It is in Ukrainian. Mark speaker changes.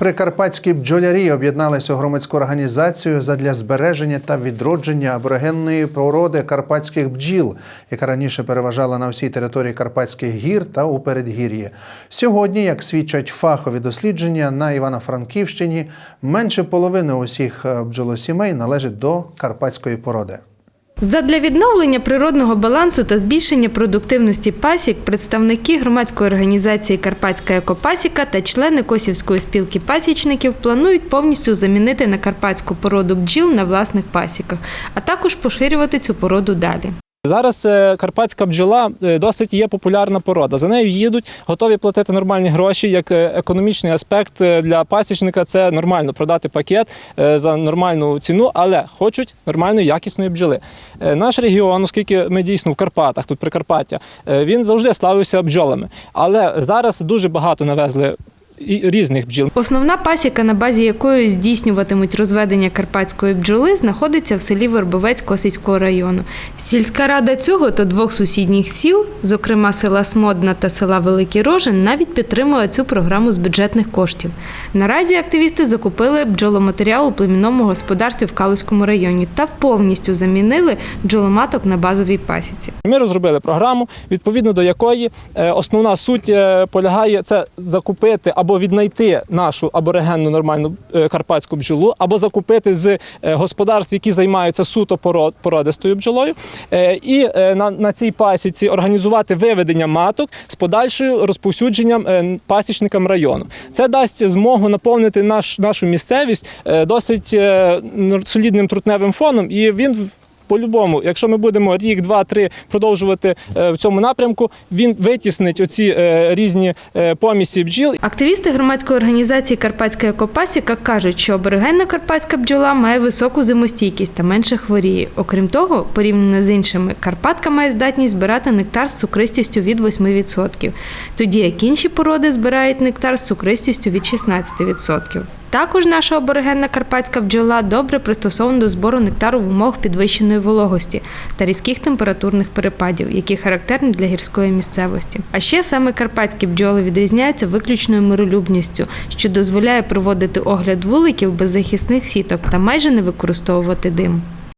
Speaker 1: Прикарпатські бджолярі об'єдналися у громадську організацію задля збереження та відродження аборигенної породи карпатських бджіл, яка раніше переважала на всій території Карпатських гір та у передгір'ї. Сьогодні, як свідчать фахові дослідження на Івано-Франківщині, менше половини усіх е, бджолосімей належить до карпатської породи.
Speaker 2: Задля відновлення природного балансу та збільшення продуктивності пасік представники громадської організації Карпатська екопасіка та члени Косівської спілки пасічників планують повністю замінити на карпатську породу бджіл на власних пасіках, а також поширювати цю породу далі.
Speaker 3: Зараз е, карпатська бджола е, досить є популярна порода. За нею їдуть, готові платити нормальні гроші. Як е, економічний аспект для пасічника це нормально продати пакет за нормальну ціну, але хочуть нормальної якісної бджоли. Наш регіон, оскільки ми дійсно в Карпатах, тут Прикарпаття, він завжди славився бджолами. Але зараз дуже багато навезли різних бджіл.
Speaker 2: Основна пасіка, на базі якої здійснюватимуть розведення карпатської бджоли, знаходиться в селі Вербовець Косицького району. Сільська рада цього та двох сусідніх сіл, зокрема села Смодна та села Великий Рожин, навіть підтримує цю програму з бюджетних коштів. Наразі активісти закупили бджоломатеріал у племінному господарстві в Калузькому районі та повністю замінили бджоломаток на базовій пасіці.
Speaker 3: Ми розробили програму, відповідно до якої е, основна суть е, полягає це закупити або віднайти нашу аборигенну нормальну е, карпатську бджолу, або закупити з е, господарств, які займаються суто поро- породистою бджолою, е, і на, на цій пасіці організувати виведення маток з подальшою розповсюдженням пасічникам району. Це дасть змогу наповнити наш, нашу місцевість досить солідним трутневим фоном, і він по-любому, якщо ми будемо рік, два, три продовжувати е, в цьому напрямку, він витіснить оці е, різні е, помісі бджіл.
Speaker 2: Активісти громадської організації Карпатська екопасіка кажуть, що аборигенна карпатська бджола має високу зимостійкість та менше хворіє. Окрім того, порівняно з іншими, Карпатка має здатність збирати нектар з цукристістю від 8%, тоді як інші породи збирають нектар з цукристістю від 16%. Також наша аборигенна карпатська бджола добре пристосована до збору нектару в умовах підвищеної вологості та різких температурних перепадів, які характерні для гірської місцевості. А ще саме карпатські бджоли відрізняються виключною миролюбністю, що дозволяє проводити огляд вуликів без захисних сіток та майже не використовувати дим.